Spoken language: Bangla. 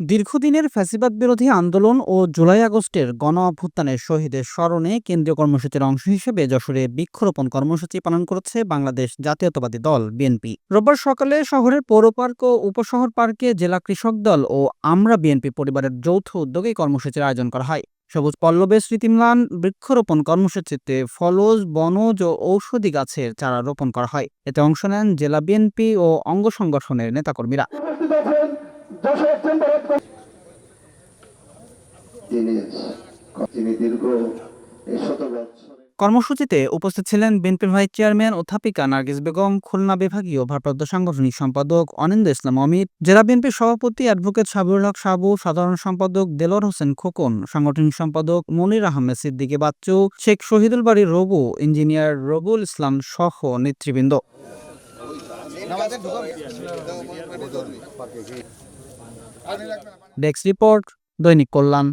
দীর্ঘদিনের ফ্যাসিবাদ বিরোধী আন্দোলন ও জুলাই আগস্টের গণ অভ্যুত্থানের শহীদের স্মরণে কেন্দ্রীয় কর্মসূচির অংশ হিসেবে যশোরে বৃক্ষরোপণ কর্মসূচি পালন করেছে বাংলাদেশ জাতীয়তাবাদী দল, বিএনপি। রোববার সকালে শহরের পৌর পার্ক ও উপশহর পার্কে জেলা কৃষক দল ও আমরা বিএনপি পরিবারের যৌথ উদ্যোগে কর্মসূচির আয়োজন করা হয়। সবুজ পল্লবে স্মৃতিম্লান, বৃক্ষরোপণ কর্মসূচিতে ফলজ, বনজ ও ঔষধি গাছের চারা রোপণ করা হয়। এতে অংশ নেন জেলা বিএনপি ও অঙ্গ সংগঠনের নেতাকর্মীরা। তিনি দীর্ঘ শত বছর কর্মসূচিতে উপস্থিত ছিলেন বিএনপির ভাইস চেয়ারম্যান অধ্যাপিকা নার্গিস বেগম, খুলনা বিভাগীয় ভারপ্রাপ্ত সাংগঠনিক সম্পাদক অনিন্দ ইসলাম অমিত, জেলা বিএনপির সভাপতি অ্যাডভোকেট সাবিরুল হক সাবু, সাধারণ সম্পাদক দেলোয়ার হোসেন খোকন, সাংগঠনিক সম্পাদক মনির আহমেদ সিদ্দিকী বাচ্চু, শেখ শহীদুল বাড়ি রবু ইঞ্জিনিয়ার রবুল ইসলাম সহ নেতৃবৃন্দ। ডেস্ক রিপোর্ট দৈনিক কল্যাণ।